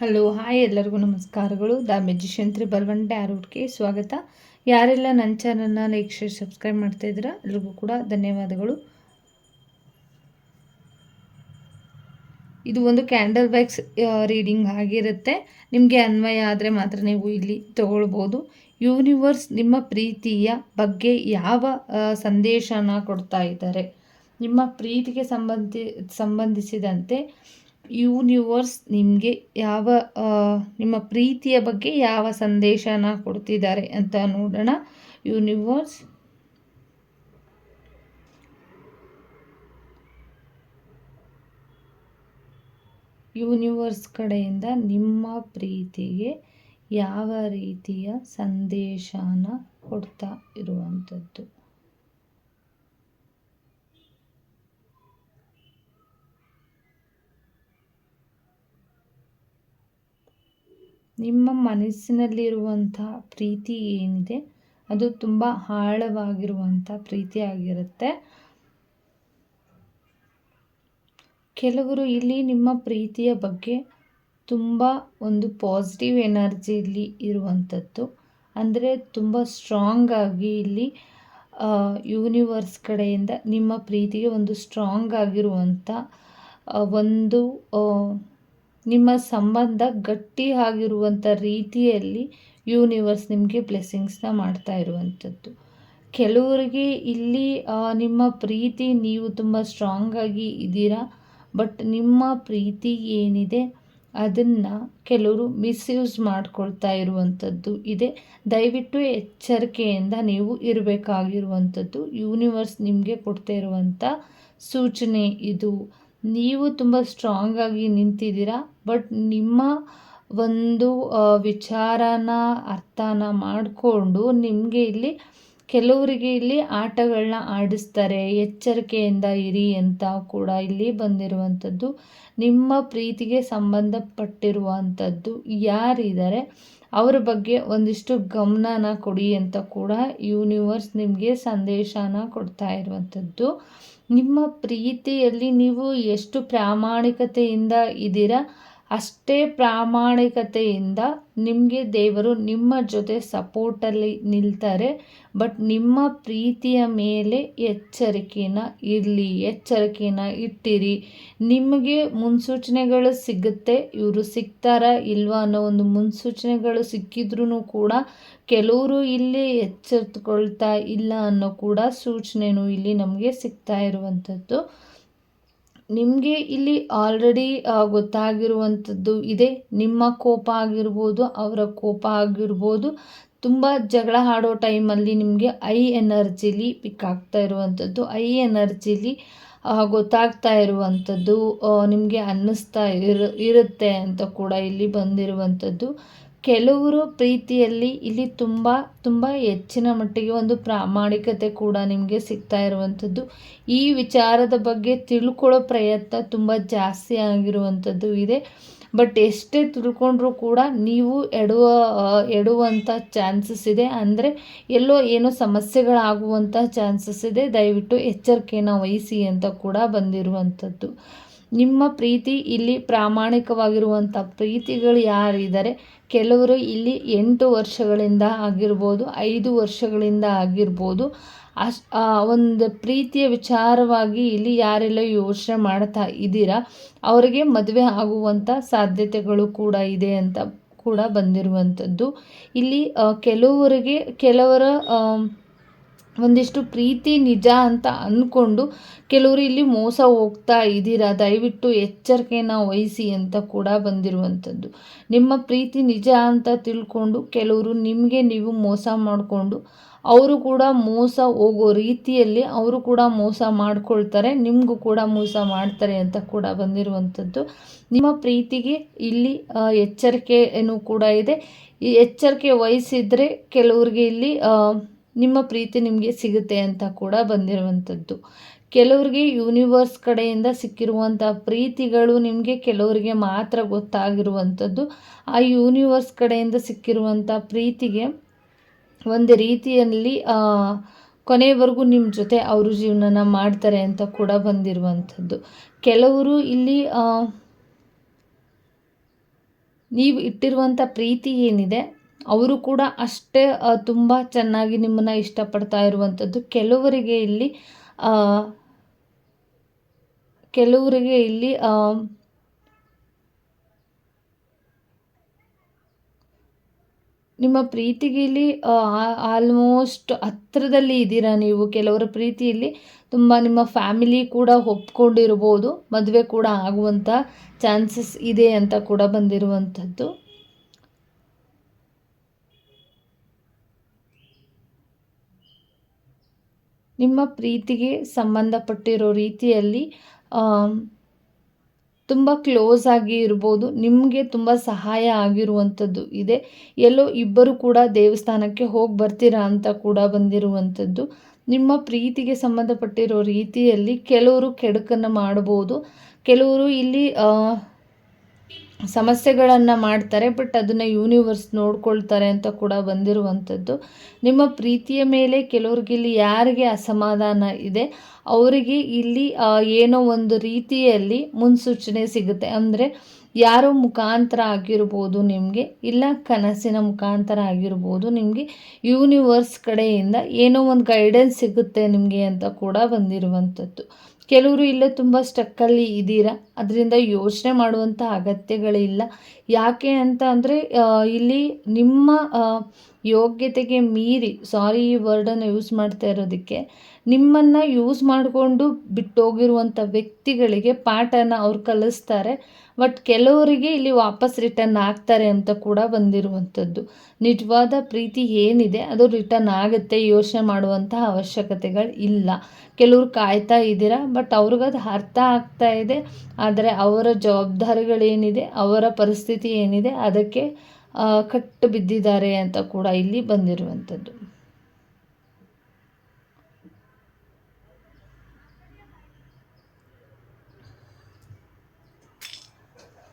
Hello, hi ಎಲ್ಲರಿಗೂ ನಮಸ್ಕಾರಗಳು. The magician three ಬಲ್ವನ್ ಡ್ಯಾರೂಟ್ಗೆ ಸ್ವಾಗತ. ಯಾರೆಲ್ಲ ನನ್ನ ಚಾನಲ್ನ ಲೈಕ್ ಶೇರ್ ಸಬ್ಸ್ಕ್ರೈಬ್ ಮಾಡ್ತಾ ಇದ್ದೀರಾ, ಎಲ್ರಿಗೂ ಕೂಡ ಧನ್ಯವಾದಗಳು. ಇದು ಒಂದು ಕ್ಯಾಂಡಲ್ ಬ್ಯಾಗ್ಸ್ ರೀಡಿಂಗ್ ಆಗಿರುತ್ತೆ. ನಿಮಗೆ ಅನ್ವಯ ಆದರೆ ಮಾತ್ರ ನೀವು ಇಲ್ಲಿ ತಗೊಳ್ಬೋದು. ಯೂನಿವರ್ಸ್ ನಿಮ್ಮ ಪ್ರೀತಿಯ ಬಗ್ಗೆ ಯಾವ ಸಂದೇಶನ ಕೊಡ್ತಾ ಇದ್ದಾರೆ? ನಿಮ್ಮ ಪ್ರೀತಿಗೆ ಸಂಬಂಧಿ, ಸಂಬಂಧಿಸಿದಂತೆ ಯೂನಿವರ್ಸ್ ನಿಮಗೆ ಯಾವ ನಿಮ್ಮ ಪ್ರೀತಿಯ ಬಗ್ಗೆ ಯಾವ ಸಂದೇಶನ ಕೊಡ್ತಿದ್ದಾರೆ ಅಂತ ನೋಡೋಣ. ಯೂನಿವರ್ಸ್. ಯೂನಿವರ್ಸ್ ಕಡೆಯಿಂದ ನಿಮ್ಮ ಪ್ರೀತಿಗೆ ಯಾವ ರೀತಿಯ ಸಂದೇಶನ ಕೊಡ್ತಾ ಇರುವಂಥದ್ದು? ನಿಮ್ಮ ಮನಸ್ಸಿನಲ್ಲಿರುವಂಥ ಪ್ರೀತಿ ಏನಿದೆ, ಅದು ತುಂಬ ಆಳವಾಗಿರುವಂಥ ಪ್ರೀತಿ ಆಗಿರುತ್ತೆ. ಕೆಲವರು ಇಲ್ಲಿ ನಿಮ್ಮ ಪ್ರೀತಿಯ ಬಗ್ಗೆ ತುಂಬ ಒಂದು ಪಾಸಿಟಿವ್ ಎನರ್ಜಿಯಲ್ಲಿ ಇರುವಂಥದ್ದು. ಅಂದರೆ ತುಂಬ ಸ್ಟ್ರಾಂಗ್ ಆಗಿ ಇಲ್ಲಿ ಯೂನಿವರ್ಸ್ ಕಡೆಯಿಂದ ನಿಮ್ಮ ಪ್ರೀತಿಗೆ ಒಂದು ಸ್ಟ್ರಾಂಗ್ ಆಗಿರುವಂಥ ಒಂದು ನಿಮ್ಮ ಸಂಬಂಧ ಗಟ್ಟಿ ಆಗಿರುವಂಥ ರೀತಿಯಲ್ಲಿ ಯೂನಿವರ್ಸ್ ನಿಮಗೆ ಬ್ಲೆಸ್ಸಿಂಗ್ಸ್ನ ಮಾಡ್ತಾ ಇರುವಂಥದ್ದು. ಕೆಲವರಿಗೆ ಇಲ್ಲಿ ನಿಮ್ಮ ಪ್ರೀತಿ ನೀವು ತುಂಬ ಸ್ಟ್ರಾಂಗ್ ಆಗಿ ಇದ್ದೀರಾ ಬಟ್ ನಿಮ್ಮ ಪ್ರೀತಿ ಏನಿದೆ, ಅದನ್ನು ಕೆಲವರು ಮಿಸ್ಯೂಸ್ ಮಾಡ್ಕೊಳ್ತಾ ಇರುವಂಥದ್ದು ಇದೆ. ದಯವಿಟ್ಟು ಎಚ್ಚರಿಕೆಯಿಂದ ನೀವು ಇರಬೇಕಾಗಿರುವಂಥದ್ದು. ಯೂನಿವರ್ಸ್ ನಿಮಗೆ ಕೊಡ್ತಾ ಇರುವಂಥ ಸೂಚನೆ ಇದು. ನೀವು ತುಂಬ ಸ್ಟ್ರಾಂಗ್ ಆಗಿ ನಿಂತಿದ್ದೀರಾ ಬಟ್ ನಿಮ್ಮ ಒಂದು ವಿಚಾರನ ಅರ್ಥನ ಮಾಡಿಕೊಂಡು ನಿಮಗೆ ಇಲ್ಲಿ ಕೆಲವರಿಗೆ ಇಲ್ಲಿ ಆಟಗಳನ್ನ ಆಡಿಸ್ತಾರೆ, ಎಚ್ಚರಿಕೆಯಿಂದ ಇರಿ ಅಂತ ಕೂಡ ಇಲ್ಲಿ ಬಂದಿರುವಂಥದ್ದು, ನಿಮ್ಮ ಪ್ರೀತಿಗೆ ಸಂಬಂಧಪಟ್ಟಿರುವಂಥದ್ದು ಯಾರಿದ್ದಾರೆ, ಅವರ ಬಗ್ಗೆ ಒಂದಿಷ್ಟು ಗಮನನ ಕೊಡಿ ಅಂತ ಕೂಡ ಯೂನಿವರ್ಸ್ ನಿಮಗೆ ಸಂದೇಶನ ಕೊಡ್ತಾ ಇರುವಂಥದ್ದು. ನಿಮ್ಮ ಪ್ರೀತಿಯಲ್ಲಿ ನೀವು ಎಷ್ಟು ಪ್ರಾಮಾಣಿಕತೆಯಿಂದ ಇದ್ದೀರಾ? ಅಷ್ಟೇ ಪ್ರಾಮಾಣಿಕತೆಯಿಂದ ನಿಮಗೆ ದೇವರು ನಿಮ್ಮ ಜೊತೆ ಸಪೋರ್ಟಲ್ಲಿ ನಿಲ್ತಾರೆ, ಬಟ್ ನಿಮ್ಮ ಪ್ರೀತಿಯ ಮೇಲೆ ಎಚ್ಚರಿಕೆನ ಇರಲಿ, ಎಚ್ಚರಿಕೆನ ಇಟ್ಟಿರಿ. ನಿಮಗೆ ಮುನ್ಸೂಚನೆಗಳು ಸಿಗುತ್ತೆ, ಇವರು ಸಿಗ್ತಾರಾ ಇಲ್ವಾ ಅನ್ನೋ ಒಂದು ಮುನ್ಸೂಚನೆಗಳು ಸಿಕ್ಕಿದ್ರೂ ಕೂಡ ಕೆಲವರು ಇಲ್ಲಿ ಎಚ್ಚೆತ್ಕೊಳ್ತಾ ಇಲ್ಲ ಅನ್ನೋ ಕೂಡ ಸೂಚನೆಯೂ ಇಲ್ಲಿ ನಮಗೆ ಸಿಗ್ತಾ ಇರುವಂಥದ್ದು. ನಿಮಗೆ ಇಲ್ಲಿ ಆಲ್ರೆಡಿ ಗೊತ್ತಾಗಿರುವಂಥದ್ದು ಇದೆ. ನಿಮ್ಮ ಕೋಪ ಆಗಿರ್ಬೋದು, ಅವರ ಕೋಪ ಆಗಿರ್ಬೋದು. ತುಂಬ ಜಗಳ ಆಡೋ ಟೈಮಲ್ಲಿ ನಿಮಗೆ ಐ ಎನರ್ಜಿಲಿ ಪಿಕ್ ಆಗ್ತಾ ಇರುವಂಥದ್ದು. ಐ ಎನರ್ಜಿಲಿ ಗೊತ್ತಾಗ್ತಾ ಇರುವಂಥದ್ದು ನಿಮಗೆ ಅನ್ನಿಸ್ತಾ ಇರು, ಇರುತ್ತೆ ಅಂತ ಕೂಡ ಇಲ್ಲಿ ಬಂದಿರುವಂಥದ್ದು. ಕೆಲವರು ಪ್ರೀತಿಯಲ್ಲಿ ಇಲ್ಲಿ ತುಂಬ ತುಂಬ ಹೆಚ್ಚಿನ ಮಟ್ಟಿಗೆ ಒಂದು ಪ್ರಾಮಾಣಿಕತೆ ಕೂಡ ನಿಮಗೆ ಸಿಗ್ತಾ ಇರುವಂಥದ್ದು. ಈ ವಿಚಾರದ ಬಗ್ಗೆ ತಿಳ್ಕೊಳ್ಳೋ ಪ್ರಯತ್ನ ತುಂಬ ಜಾಸ್ತಿ ಆಗಿರುವಂಥದ್ದು ಇದೆ. ಬಟ್ ಎಷ್ಟೇ ತಿಳ್ಕೊಂಡ್ರೂ ಕೂಡ ನೀವು ಎಡುವ, ಎಡುವಂಥ ಚಾನ್ಸಸ್ ಇದೆ. ಅಂದರೆ ಎಲ್ಲೋ ಏನೋ ಸಮಸ್ಯೆಗಳಾಗುವಂಥ ಚಾನ್ಸಸ್ ಇದೆ. ದಯವಿಟ್ಟು ಎಚ್ಚರಿಕೆಯನ್ನು ವಹಿಸಿ ಅಂತ ಕೂಡ ಬಂದಿರುವಂಥದ್ದು. ನಿಮ್ಮ ಪ್ರೀತಿ ಇಲ್ಲಿ ಪ್ರಾಮಾಣಿಕವಾಗಿರುವಂಥ ಪ್ರೀತಿಗಳು ಯಾರಿದ್ದಾರೆ? ಕೆಲವರು ಇಲ್ಲಿ ಎಂಟು ವರ್ಷಗಳಿಂದ ಆಗಿರ್ಬೋದು, ಐದು ವರ್ಷಗಳಿಂದ ಆಗಿರ್ಬೋದು. ಅಶ್ ಒಂದು ಪ್ರೀತಿಯ ವಿಚಾರವಾಗಿ ಇಲ್ಲಿ ಯಾರೆಲ್ಲ ಯೋಚನೆ ಮಾಡ್ತಾ ಇದ್ದೀರಾ? ಅವರಿಗೆ ಮದುವೆ ಆಗುವಂಥ ಸಾಧ್ಯತೆಗಳು ಕೂಡ ಇದೆ ಅಂತ ಕೂಡ ಬಂದಿರುವಂಥದ್ದು. ಇಲ್ಲಿ ಕೆಲವರಿಗೆ, ಕೆಲವರ ಒಂದಿಷ್ಟು ಪ್ರೀತಿ, ನಿಜ ಅಂತ ಅಂದ್ಕೊಂಡು ಕೆಲವರು ಇಲ್ಲಿ ಮೋಸ ಹೋಗ್ತಾ ಇದ್ದೀರಾ? ದಯವಿಟ್ಟು ಎಚ್ಚರಿಕೆನ ವಹಿಸಿ ಅಂತ ಕೂಡ ಬಂದಿರುವಂಥದ್ದು. ನಿಮ್ಮ ಪ್ರೀತಿ, ನಿಜ ಅಂತ ತಿಳ್ಕೊಂಡು ಕೆಲವರು ನಿಮಗೆ ನೀವು ಮೋಸ ಮಾಡಿಕೊಂಡು ಅವರು ಕೂಡ ಮೋಸ ಹೋಗೋ ರೀತಿಯಲ್ಲಿ ಅವರು ಕೂಡ ಮೋಸ ಮಾಡ್ಕೊಳ್ತಾರೆ, ನಿಮಗೂ ಕೂಡ ಮೋಸ ಮಾಡ್ತಾರೆ ಅಂತ ಕೂಡ ಬಂದಿರುವಂಥದ್ದು. ನಿಮ್ಮ ಪ್ರೀತಿಗೆ ಇಲ್ಲಿ ಎಚ್ಚರಿಕೆಯೂ ಕೂಡ ಇದೆ. ಈ ಎಚ್ಚರಿಕೆ ವಹಿಸಿದರೆ ಕೆಲವ್ರಿಗೆ ಇಲ್ಲಿ ನಿಮ್ಮ ಪ್ರೀತಿ ನಿಮಗೆ ಸಿಗುತ್ತೆ ಅಂತ ಕೂಡ ಬಂದಿರುವಂಥದ್ದು. ಕೆಲವರಿಗೆ ಯೂನಿವರ್ಸ್ ಕಡೆಯಿಂದ ಸಿಕ್ಕಿರುವಂಥ ಪ್ರೀತಿಗಳು ನಿಮಗೆ ಕೆಲವರಿಗೆ ಮಾತ್ರ ಗೊತ್ತಾಗಿರುವಂಥದ್ದು. ಆ ಯೂನಿವರ್ಸ್ ಕಡೆಯಿಂದ ಸಿಕ್ಕಿರುವಂಥ ಪ್ರೀತಿಗೆ ಒಂದು ರೀತಿಯಲ್ಲಿ ಕೊನೆಯವರೆಗೂ ನಿಮ್ಮ ಜೊತೆ ಅವರು ಜೀವನನ ಮಾಡ್ತಾರೆ ಅಂತ ಕೂಡ ಬಂದಿರುವಂಥದ್ದು. ಕೆಲವರು ಇಲ್ಲಿ ನೀವು ಇಟ್ಟಿರುವಂಥ ಪ್ರೀತಿ ಏನಿದೆ ಅವರು ಕೂಡ ಅಷ್ಟೇ ತುಂಬ ಚೆನ್ನಾಗಿ ನಿಮ್ಮನ್ನು ಇಷ್ಟಪಡ್ತಾ ಇರುವಂಥದ್ದು ಕೆಲವರಿಗೆ ಇಲ್ಲಿ ಕೆಲವರಿಗೆ ಇಲ್ಲಿ ನಿಮ್ಮ ಪ್ರೀತಿಗೆ ಇಲ್ಲಿ ಆಲ್ಮೋಸ್ಟ್ ಹತ್ತಿರದಲ್ಲಿ ಇದ್ದೀರಾ ನೀವು. ಕೆಲವರ ಪ್ರೀತಿಯಲ್ಲಿ ತುಂಬ ನಿಮ್ಮ ಫ್ಯಾಮಿಲಿ ಕೂಡ ಒಪ್ಕೊಂಡಿರ್ಬೋದು. ಮದುವೆ ಕೂಡ ಆಗುವಂಥ ಚಾನ್ಸಸ್ ಇದೆ ಅಂತ ಕೂಡ ಬಂದಿರುವಂಥದ್ದು ನಿಮ್ಮ ಪ್ರೀತಿಗೆ ಸಂಬಂಧಪಟ್ಟಿರೋ ರೀತಿಯಲ್ಲಿ ತುಂಬ ಕ್ಲೋಸ್ ಆಗಿ ಇರ್ಬೋದು, ನಿಮಗೆ ತುಂಬ ಸಹಾಯ ಆಗಿರುವಂಥದ್ದು ಇದೆ. ಎಲ್ಲೋ ಇಬ್ಬರು ಕೂಡ ದೇವಸ್ಥಾನಕ್ಕೆ ಹೋಗಿ ಬರ್ತೀರಾ ಅಂತ ಕೂಡ ಬಂದಿರುವಂಥದ್ದು. ನಿಮ್ಮ ಪ್ರೀತಿಗೆ ಸಂಬಂಧಪಟ್ಟಿರೋ ರೀತಿಯಲ್ಲಿ ಕೆಲವರು ಕೆಡುಕನ್ನು ಮಾಡ್ಬೋದು. ಕೆಲವರು ಇಲ್ಲಿ ಸಮಸ್ಯೆಗಳನ್ನು ಮಾಡ್ತಾರೆ ಬಟ್ ಅದನ್ನು ಯೂನಿವರ್ಸ್ ನೋಡ್ಕೊಳ್ತಾರೆ ಅಂತ ಕೂಡ ಬಂದಿರುವಂಥದ್ದು. ನಿಮ್ಮ ಪ್ರೀತಿಯ ಮೇಲೆ ಕೆಲವ್ರಿಗೆ ಇಲ್ಲಿ ಯಾರಿಗೆ ಅಸಮಾಧಾನ ಇದೆ, ಅವರಿಗೆ ಇಲ್ಲಿ ಏನೋ ಒಂದು ರೀತಿಯಲ್ಲಿ ಮುನ್ಸೂಚನೆ ಸಿಗುತ್ತೆ. ಅಂದರೆ ಯಾರೋ ಮುಖಾಂತರ ಆಗಿರ್ಬೋದು ನಿಮಗೆ, ಇಲ್ಲ ಕನಸಿನ ಮುಖಾಂತರ ಆಗಿರ್ಬೋದು ನಿಮಗೆ ಯೂನಿವರ್ಸ್ ಕಡೆಯಿಂದ ಏನೋ ಒಂದು ಗೈಡೆನ್ಸ್ ಸಿಗುತ್ತೆ ನಿಮಗೆ ಅಂತ ಕೂಡ ಬಂದಿರುವಂಥದ್ದು. ಕೆಲವರು ಇಲ್ಲೇ ತುಂಬ ಸ್ಟಕ್ಕಲ್ಲಿ ಇದ್ದೀರಾ? ಅದರಿಂದ ಯೋಚನೆ ಮಾಡುವಂಥ ಅಗತ್ಯಗಳಿಲ್ಲ. ಯಾಕೆ ಅಂತ ಅಂದರೆ ಇಲ್ಲಿ ನಿಮ್ಮ ಯೋಗ್ಯತೆಗೆ ಮೀರಿ ಸಾರಿ ಈ ವರ್ಡನ್ನು ಯೂಸ್ ಮಾಡ್ತಾ ಇರೋದಕ್ಕೆ, ನಿಮ್ಮನ್ನು ಯೂಸ್ ಮಾಡಿಕೊಂಡು ಬಿಟ್ಟೋಗಿರುವಂಥ ವ್ಯಕ್ತಿಗಳಿಗೆ ಪಾಠನ ಅವ್ರು ಕಲಿಸ್ತಾರೆ. ಬಟ್ ಕೆಲವರಿಗೆ ಇಲ್ಲಿ ವಾಪಸ್ ರಿಟರ್ನ್ ಆಗ್ತಾರೆ ಅಂತ ಕೂಡ ಬಂದಿರುವಂಥದ್ದು. ನಿಜವಾದ ಪ್ರೀತಿ ಏನಿದೆ, ಅದು ರಿಟರ್ನ್ ಆಗುತ್ತೆ, ಯೋಚನೆ ಮಾಡುವಂತಹ ಅವಶ್ಯಕತೆಗಳು ಇಲ್ಲ. ಕೆಲವರು ಕಾಯ್ತಾ ಇದ್ದೀರಾ, ಬಟ್ ಅವ್ರಿಗದು ಅರ್ಥ ಆಗ್ತಾ ಇದೆ. ಆದರೆ ಅವರ ಜವಾಬ್ದಾರಿಗಳೇನಿದೆ, ಅವರ ಪರಿಸ್ಥಿತಿ ಏನಿದೆ, ಅದಕ್ಕೆ ಕಟ್ಟು ಬಿದ್ದಿದ್ದಾರೆ ಅಂತ ಕೂಡ ಇಲ್ಲಿ ಬಂದಿರುವಂಥದ್ದು.